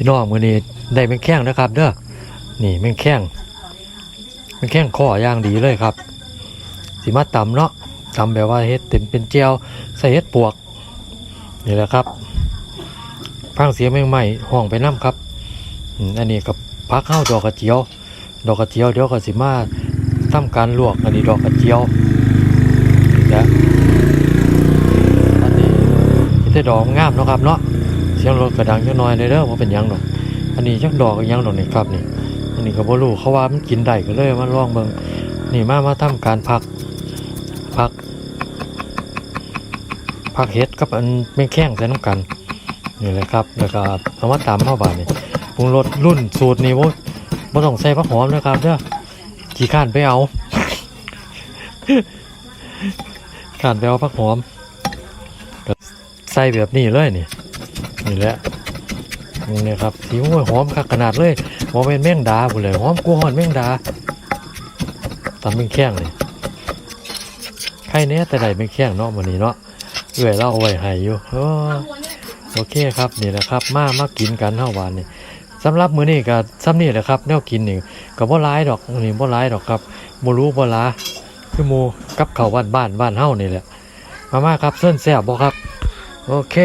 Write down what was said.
พี่น้องมือนี้ได้แมงแข้งนะครับเด้อนี่แมงแข้งแมงแข้งข้อย่างดีเลยครับ สีมาตำเนาะตำแบบว่าเฮ็ดเต็มเป็นเจียวใส่เฮ็ดปวกนี่แหละครับฟังเสียงแมงใหม่ห้องไปน้ำครับอันนี้กับพักข้าวดอกกระเจียว ดอกกระเจียวเดี๋ยวก็สิมาทำการลวกอันนี้ดอกกระเจียวนี่แหละอันนี้ที่ดอกงามเนาะครับเนาะ เสียงรถกระดังจักหน่อยเลยเด้อว่าเป็นยังดอก อันนี้จักดอกยังดอกนี่ครับนี่ อันนี้ก็บ่รู้เขาว่ามันกินได้ก็เลยมาลองเบิ่งนี่มามาทำการพักพักพักเฮ็ดกับอันแม่แข้งใส่น้ำกันนี่แหละครับแล้วก็เอามาตามเข้าบาดนี่ปรุงรสรุ่นสูตรนี่บ่บ่ต้องใส่ผักหอมนะครับเด้อขี้ข้านไปเอาข้านไปเอาผักหอมใส่แบบนี้เลยนี่ นี่แหละนี่นครับสีโอ้ยหอมคักขนาดเลยหอมเป็นแมงดาพุ่นเลยหอมกูหอนแมงดาตำเป็นแข้งเลยใครเนี้ยแต่ใดเป็นแข้งเนาะวันนี้เนาะเอื่อยเล่าเอาไว้ให้อยู่เอโอเคครับนี่แหละครับ มามากินกันเท่าวันนี่สำหรับมื้อนี้ก็ซ้ำนี่แหละครับแนวกินนี่ก็บ่ร้ายดอกนี่บ่ร้ายดอกครับบ่รู้บ่ลาคือหมูกับข้าวบ้านบ้านบ้านเฮานี่แหละมามาครับเส้นแซ่บบ่ครับ โอเค